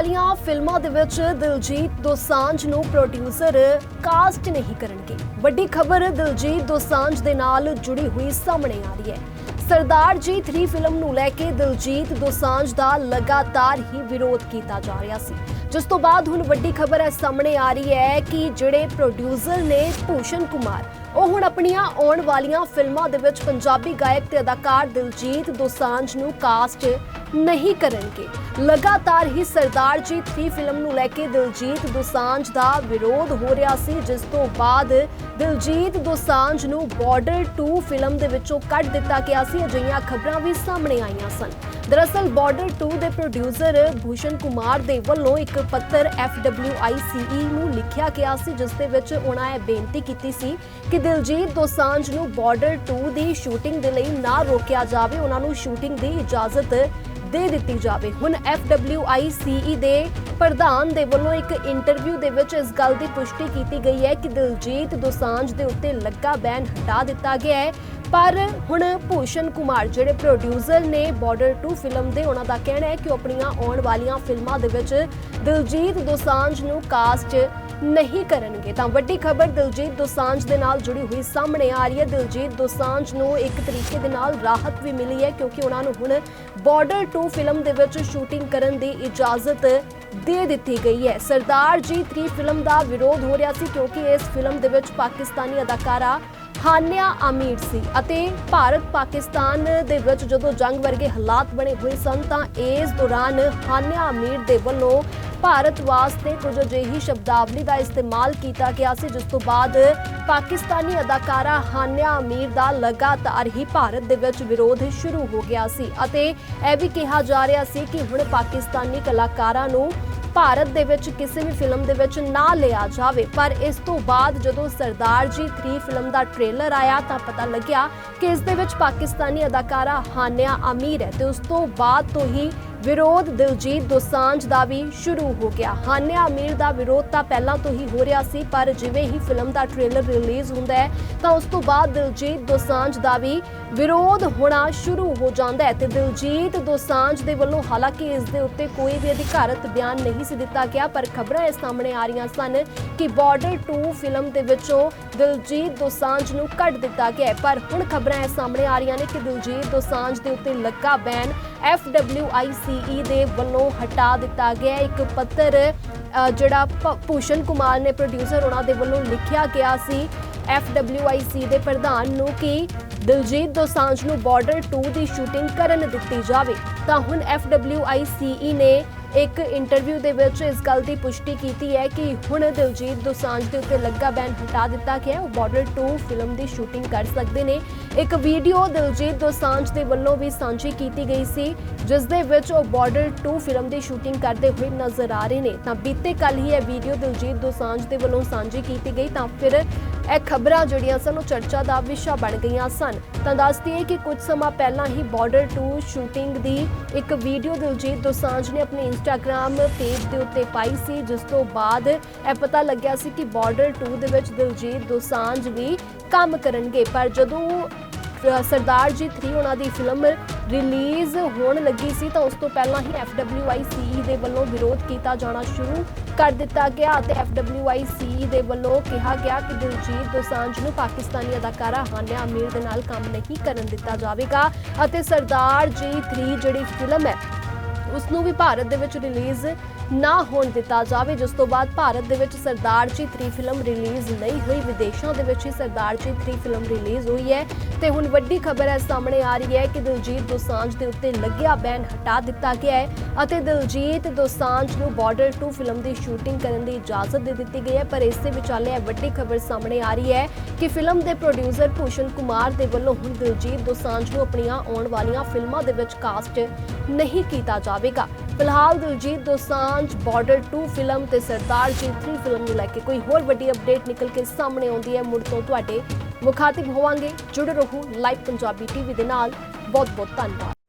ਵਾਲੀਆਂ ਫਿਲਮਾਂ ਦੇ ਵਿੱਚ ਦਿਲਜੀਤ ਦੋਸਾਂਝ ਨੂੰ ਪ੍ਰੋਡਿਊਸਰ ਕਾਸਟ ਨਹੀਂ ਕਰਨਗੇ। ਵੱਡੀ ਖਬਰ ਦਿਲਜੀਤ ਦੋਸਾਂਝ ਦੇ ਨਾਲ ਜੁੜੀ ਹੋਈ ਸਾਹਮਣੇ ਆ ਰਹੀ ਹੈ। ਸਰਦਾਰ ਜੀ 3 ਫਿਲਮ ਨੂੰ ਲੈ ਕੇ ਦਿਲਜੀਤ ਦੋਸਾਂਝ ਦਾ ਲਗਾਤਾਰ ਹੀ ਵਿਰੋਧ ਕੀਤਾ ਜਾ ਰਿਹਾ ਸੀ। ਜਿਸ ਤੋਂ ਬਾਅਦ ਹੁਣ ਵੱਡੀ ਖਬਰ ਹੈ ਸਾਹਮਣੇ ਆ ਰਹੀ ਹੈ ਕਿ ਜਿਹੜੇ ਪ੍ਰੋਡਿਊਸਰ ਨੇ ਭੂਸ਼ਣ ਕੁਮਾਰ ਉਹ ਹੁਣ ਆਪਣੀਆਂ ਆਉਣ ਵਾਲੀਆਂ ਫਿਲਮਾਂ ਦੇ ਵਿੱਚ ਪੰਜਾਬੀ ਗਾਇਕ ਤੇ ਅਦਾਕਾਰ ਦਿਲਜੀਤ ਦੋਸਾਂਝ ਨੂੰ ਕਾਸਟ ਨਹੀਂ ਕਰਨਗੇ। ਲਗਾਤਾਰ ਹੀ ਸਰਦਾਰ ਜੀ 3 ਫਿਲਮ ਨੂੰ ਲੈ ਕੇ ਦਿਲਜੀਤ ਦੋਸਾਂਝ ਦਾ ਵਿਰੋਧ ਹੋ ਰਿਹਾ ਸੀ, ਜਿਸ ਤੋਂ ਬਾਅਦ ਦਿਲਜੀਤ ਦੋਸਾਂਝ ਨੂੰ ਬਾਰਡਰ 2 ਫਿਲਮ ਦੇ ਵਿੱਚੋਂ ਕੱਢ ਦਿੱਤਾ ਗਿਆ ਸੀ। ਅਜਿਹੀਆਂ ਖਬਰਾਂ ਵੀ ਸਾਹਮਣੇ ਆਈਆਂ ਸਨ। ਦਰਅਸਲ ਬਾਰਡਰ 2 ਦੇ ਪ੍ਰੋਡਿਊਸਰ ਭੂਸ਼ਣ ਕੁਮਾਰ ਦੇ ਵੱਲੋਂ ਇੱਕ ਪੱਤਰ FWICE ਨੂੰ ਲਿਖਿਆ ਗਿਆ ਸੀ, ਜਿਸ ਦੇ ਵਿੱਚ ਉਹਨਾਂ ਇਹ ਬੇਨਤੀ ਕੀਤੀ ਸੀ ਕਿ ਦਿਲਜੀਤ ਦੋਸਾਂਝ ਨੂੰ ਬਾਰਡਰ 2 ਦੀ ਸ਼ੂਟਿੰਗ ਦੇ ਲਈ ਨਾ ਰੋਕਿਆ ਜਾਵੇ, ਉਹਨਾਂ ਨੂੰ ਸ਼ੂਟਿੰਗ ਦੀ ਇਜਾਜ਼ਤ ਦੇ ਦਿੱਤੀ ਜਾਵੇ। ਹੁਣ FWICE ਦੇ ਪ੍ਰਧਾਨ ਦੇ ਵੱਲੋਂ ਇੱਕ ਇੰਟਰਵਿਊ ਦੇ ਵਿੱਚ ਇਸ ਗੱਲ ਦੀ ਪੁਸ਼ਟੀ ਕੀਤੀ ਗਈ ਹੈ ਕਿ ਦਿਲਜੀਤ ਦੋਸਾਂਝ ਦੇ ਉੱਤੇ ਲੱਗਾ ਬੈਨ ਹਟਾ ਦਿੱਤਾ ਗਿਆ ਹੈ। ਪਰ ਹੁਣ ਭੂਸ਼ਣ ਕੁਮਾਰ, ਜਿਹੜੇ ਪ੍ਰੋਡਿਊਸਰ ਨੇ ਬਾਰਡਰ 2 ਫਿਲਮ ਦੇ, ਉਹਨਾਂ ਦਾ ਕਹਿਣਾ ਹੈ ਕਿ ਉਹ ਆਪਣੀਆਂ ਆਉਣ ਵਾਲੀਆਂ ਫਿਲਮਾਂ ਦੇ ਵਿੱਚ ਦਿਲਜੀਤ ਦੋਸਾਂਝ ਨੂੰ ਕਾਸਟ ਨਹੀਂ ਕਰਨਗੇ। ਤਾਂ ਵੱਡੀ ਖਬਰ ਦਿਲਜੀਤ ਦੋਸਾਂਝ ਦੇ ਨਾਲ ਜੁੜੀ ਹੋਈ ਸਾਹਮਣੇ ਆ ਰਹੀ ਹੈ। ਦਿਲਜੀਤ ਦੋਸਾਂਝ ਨੂੰ ਇੱਕ ਤਰੀਕੇ ਦੇ ਨਾਲ ਰਾਹਤ ਵੀ ਮਿਲੀ ਹੈ ਕਿਉਂਕਿ ਉਹਨਾਂ ਨੂੰ ਹੁਣ ਬਾਰਡਰ 2 ਫਿਲਮ ਦੇ ਵਿੱਚ ਸ਼ੂਟਿੰਗ ਕਰਨ ਦੀ ਇਜਾਜ਼ਤ ਦੇ ਦਿੱਤੀ ਗਈ ਹੈ। ਸਰਦਾਰ ਜੀ 3 ਫਿਲਮ ਦਾ ਵਿਰੋਧ ਹੋ ਰਿਹਾ ਸੀ ਕਿਉਂਕਿ ਇਸ ਫਿਲਮ ਦੇ ਵਿੱਚ ਪਾਕਿਸਤਾਨੀ ਅਦਾਕਾਰਾ ਹਾਨਿਆ ਅਮੀਰ ਸੀ ਅਤੇ ਭਾਰਤ ਪਾਕਿਸਤਾਨ ਦੇ ਵਿੱਚ ਜਦੋਂ ਜੰਗ ਵਰਗੇ ਹਾਲਾਤ ਬਣੇ ਹੋਏ ਸਨ ਤਾਂ ਇਸ ਦੌਰਾਨ ਹਾਨਿਆ ਅਮੀਰ ਦੇ ਵੱਲੋਂ ਭਾਰਤ ਵਾਸਤੇ ਕੁਝ ਅਜਿਹੀ ਸ਼ਬਦਾਵਲੀ ਦਾ ਇਸਤੇਮਾਲ ਕੀਤਾ ਗਿਆ ਸੀ, ਜਿਸ ਤੋਂ ਬਾਅਦ ਪਾਕਿਸਤਾਨੀ ਅਦਾਕਾਰਾ ਹਾਨਿਆ ਅਮੀਰ ਦਾ ਲਗਾਤਾਰ ਹੀ ਭਾਰਤ ਦੇ ਵਿੱਚ ਵਿਰੋਧ ਸ਼ੁਰੂ ਹੋ ਗਿਆ ਸੀ ਅਤੇ ਇਹ ਵੀ ਕਿਹਾ ਜਾ ਰਿਹਾ ਸੀ ਕਿ ਹੁਣ ਪਾਕਿਸਤਾਨੀ ਕਲਾਕਾਰਾਂ ਨੂੰ ਭਾਰਤ ਦੇ ਵਿੱਚ ਕਿਸੇ ਵੀ ਫਿਲਮ ਦੇ ਵਿੱਚ ਨਾ ਲਿਆ ਜਾਵੇ। ਪਰ ਇਸ ਤੋਂ ਬਾਅਦ ਜਦੋਂ ਸਰਦਾਰ ਜੀ 3 ਫਿਲਮ ਦਾ ਟ੍ਰੇਲਰ ਆਇਆ ਤਾਂ ਪਤਾ ਲੱਗਿਆ ਕਿ ਇਸ ਦੇ ਵਿੱਚ ਪਾਕਿਸਤਾਨੀ ਅਦਾਕਾਰਾ ਹਾਨਿਆ ਅਮੀਰ ਹੈ ਤੇ ਉਸ ਤੋਂ ਬਾਅਦ ਤੋਂ ਹੀ ਵਿਰੋਧ ਦਿਲਜੀਤ ਦੋਸਾਂਝ ਦਾ ਵੀ ਸ਼ੁਰੂ ਹੋ ਗਿਆ। ਹਾਨਿਆ ਅਮੀਰ ਦਾ ਵਿਰੋਧ ਤਾਂ ਪਹਿਲਾਂ ਤੋਂ ਹੀ ਹੋ ਰਿਹਾ ਸੀ, ਪਰ ਜਿਵੇਂ ਹੀ ਫਿਲਮ ਦਾ ਟ੍ਰੇਲਰ ਰਿਲੀਜ਼ ਹੁੰਦਾ ਹੈ, ਤਾਂ ਉਸ ਤੋਂ ਬਾਅਦ ਦਿਲਜੀਤ ਦੋਸਾਂਝ ਦਾ ਵੀ ਵਿਰੋਧ ਹੋਣਾ ਸ਼ੁਰੂ ਹੋ ਜਾਂਦਾ ਹੈ ਤੇ ਦਿਲਜੀਤ ਦੋਸਾਂਝ ਦੇ ਵੱਲੋਂ ਹਾਲਾਂਕਿ ਇਸ ਦੇ ਉੱਤੇ ਕੋਈ ਵੀ ਅਧਿਕਾਰਤ ਬਿਆਨ ਨਹੀਂ ਸੀ ਦਿੱਤਾ ਗਿਆ, ਪਰ ਖਬਰਾਂ ਇਸ ਸਾਹਮਣੇ ਆ ਰਹੀਆਂ ਸਨ ਕਿ ਬਾਰਡਰ 2 ਫਿਲਮ ਦੇ ਵਿੱਚੋਂ ਦਿਲਜੀਤ ਦੋਸਾਂਝ ਨੂੰ ਕੱਢ ਦਿੱਤਾ ਗਿਆ ਪਰ ਹੁਣ ਖਬਰਾਂ ਇਸ ਸਾਹਮਣੇ ਆ ਰਹੀਆਂ ਨੇ ਕਿ ਦਿਲਜੀਤ ਦੋਸਾਂਝ ਦੇ ਉੱਤੇ ਲੱਗਾ ban F W I FWICE ਦੇ ਵੱਲੋਂ ਹਟਾ ਦਿੱਤਾ ਗਿਆ। ਇੱਕ ਪੱਤਰ ਜਿਹੜਾ ਭੂਸ਼ਣ ਕੁਮਾਰ ਨੇ ਪ੍ਰੋਡਿਊਸਰ ਉਹਨਾਂ ਦੇ ਵੱਲੋਂ ਲਿਖਿਆ ਗਿਆ ਸੀ FWIC ਦੇ ਪ੍ਰਧਾਨ ਨੂੰ ਕਿ ਦਿਲਜੀਤ ਦੋਸਾਂਝ ਨੂੰ ਬਾਰਡਰ 2 ਦੀ ਸ਼ੂਟਿੰਗ ਕਰਨ ਦਿੱਤੀ ਜਾਵੇ। ਤਾਂ ਹੁਣ FWICE ਨੇ ਇੱਕ ਇੰਟਰਵਿਊ ਦੇ ਵਿੱਚ ਇਸ ਗੱਲ ਦੀ ਪੁਸ਼ਟੀ ਕੀਤੀ ਹੈ ਕਿ ਹੁਣ ਦਿਲਜੀਤ ਦੋਸਾਂਝ ਦੇ ਉੱਤੇ ਲੱਗਾ ਬੈਨ ਹਟਾ ਦਿੱਤਾ ਗਿਆ ਹੈ। ਉਹ ਬਾਰਡਰ 2 ਫਿਲਮ ਦੀ ਸ਼ੂਟਿੰਗ ਕਰ ਸਕਦੇ ਨੇ। ਇੱਕ ਵੀਡੀਓ ਦਿਲਜੀਤ ਦੋਸਾਂਝ ਦੇ ਵੱਲੋਂ ਵੀ ਸਾਂਝੀ ਕੀਤੀ ਗਈ ਸੀ, ਜਿਸ ਦੇ ਵਿੱਚ ਉਹ ਬਾਰਡਰ 2 ਫਿਲਮ ਦੀ ਸ਼ੂਟਿੰਗ ਕਰਦੇ ਹੋਏ ਨਜ਼ਰ ਆ ਰਹੇ ਨੇ। ਤਾਂ ਬੀਤੇ ਕੱਲ ਹੀ ਇਹ ਵੀਡੀਓ ਦਿਲਜੀਤ ਦੋਸਾਂਝ ਦੇ ਵੱਲੋਂ ਸਾਂਝੀ ਕੀਤੀ ਗਈ। ਤਾਂ ਫਿਰ ਇਹ ਖਬਰਾਂ ਜਿਹੜੀਆਂ ਸਨ, ਉਹ ਚਰਚਾ ਦਾ ਵਿਸ਼ਾ ਬਣ ਗਈਆਂ ਸਨ। ਤਾਂ ਦੱਸ ਦਈਏ ਕਿ ਕੁਝ ਸਮਾਂ ਪਹਿਲਾਂ ਹੀ ਬਾਰਡਰ 2 ਸ਼ੂਟਿੰਗ ਦੀ ਇੱਕ ਵੀਡੀਓ ਦਿਲਜੀਤ ਦੋਸਾਂਝ ਨੇ ਆਪਣੇ ਇੰਸਟਾਗ੍ਰam ਪੇਜ ਦੇ ਉੱਤੇ ਪਾਈ ਸੀ, ਜਿਸ ਤੋਂ ਬਾਅਦ ਇਹ ਪਤਾ ਲੱਗਿਆ ਸੀ ਕਿ ਬਾਰਡਰ 2 ਦੇ ਵਿੱਚ ਦਿਲਜੀਤ ਦੋਸਾਂਝ ਵੀ ਕੰਮ ਕਰਨਗੇ। ਪਰ ਜਦੋਂ ਸਰਦਾਰ ਜੀ 3 ਉਹਨਾਂ ਦੀ ਫਿਲਮ ਰਿਲੀਜ਼ ਹੋਣ ਲੱਗੀ ਸੀ, ਤਾਂ ਉਸ ਤੋਂ ਪਹਿਲਾਂ ਹੀ FWICE ਦੇ ਵੱਲੋਂ ਵਿਰੋਧ ਕੀਤਾ ਜਾਣਾ ਸ਼ੁਰੂ ਕਰ ਦਿੱਤਾ ਗਿਆ ਅਤੇ FWICE ਦੇ ਵੱਲੋਂ ਕਿਹਾ ਗਿਆ ਕਿ ਦਿਲਜੀਤ ਦੋਸਾਂਝ ਨੂੰ ਪਾਕਿਸਤਾਨੀ ਅਦਾਕਾਰਾ ਹਾਨਿਆ ਅਮੀਰ ਦੇ ਨਾਲ ਕੰਮ ਨਹੀਂ ਕਰਨ ਦਿੱਤਾ ਜਾਵੇਗਾ ਅਤੇ ਸਰਦਾਰ ਜੀ 3 ਜਿਹੜੀ ਫਿਲਮ ਹੈ ਉਸ ਨੂੰ ਵੀ ਭਾਰਤ ਦੇ ਵਿੱਚ ਰਿਲੀਜ਼ ਨਾ ਹੋਣ ਦਿੱਤਾ ਜਾਵੇ, ਜਿਸ ਤੋਂ ਬਾਅਦ ਭਾਰਤ ਦੇ ਵਿੱਚ ਸਰਦਾਰ ਜੀ 3 ਫਿਲਮ ਰਿਲੀਜ਼ ਨਹੀਂ ਹੋਈ, ਵਿਦੇਸ਼ਾਂ ਦੇ ਵਿੱਚ ਹੀ ਸਰਦਾਰ ਜੀ 3 ਫਿਲਮ ਰਿਲੀਜ਼ ਹੋਈ ਹੈ। ਤੇ ਹੁਣ ਵੱਡੀ ਖਬਰ ਹੈ ਸਾਹਮਣੇ ਆ ਰਹੀ ਹੈ ਕਿ ਦਿਲਜੀਤ ਦੋਸਾਂਝ ਦੇ ਉੱਤੇ ਲੱਗਿਆ ਬੈਨ ਹਟਾ ਦਿੱਤਾ ਗਿਆ ਹੈ ਅਤੇ ਦਿਲਜੀਤ ਦੋਸਾਂਝ ਨੂੰ ਬਾਰਡਰ 2 ਫਿਲਮ ਦੀ ਸ਼ੂਟਿੰਗ ਕਰਨ ਦੀ ਇਜਾਜ਼ਤ ਦੇ ਦਿੱਤੀ ਗਈ ਹੈ। ਪਰ ਇਸ ਦੇ ਵਿਚਾਲੇ ਇਹ ਵੱਡੀ ਖਬਰ ਸਾਹਮਣੇ ਆ ਰਹੀ ਹੈ ਕਿ ਫਿਲਮ ਦੇ ਪ੍ਰੋਡਿਊਸਰ ਭੂਸ਼ਣ ਕੁਮਾਰ ਦੇ ਵੱਲੋਂ ਹੁਣ ਦਿਲਜੀਤ ਦੋਸਾਂਝ ਨੂੰ ਆਪਣੀਆਂ ਆਉਣ ਵਾਲੀਆਂ ਫਿਲਮਾਂ ਦੇ ਵਿੱਚ ਕਾਸਟ ਨਹੀਂ ਕੀਤਾ ਜਾਵੇਗਾ। ਫਿਲਹਾਲ ਦਿਲਜੀਤ ਦੋਸਾਂਝ ਬਾਰਡਰ 2 ਫਿਲਮ ਤੇ ਸਰਦਾਰ ਜੀ 3 ਫਿਲਮ ਨੂੰ ਲੈ ਕੇ ਕੋਈ ਹੋਰ ਵੱਡੀ ਅਪਡੇਟ ਨਿਕਲ ਕੇ ਸਾਹਮਣੇ ਆਉਂਦੀ ਹੈ। ਮੁੜ ਤੋਂ ਤੁਹਾਡੇ ਮੁਖਾਤਿਬ ਹੋਵਾਂਗੇ। ਜੁੜੇ ਰਹੋ ਲਾਈਵ ਪੰਜਾਬੀ ਟੀਵੀ ਦੇ ਨਾਲ। ਬਹੁਤ ਬਹੁਤ ਧੰਨਵਾਦ।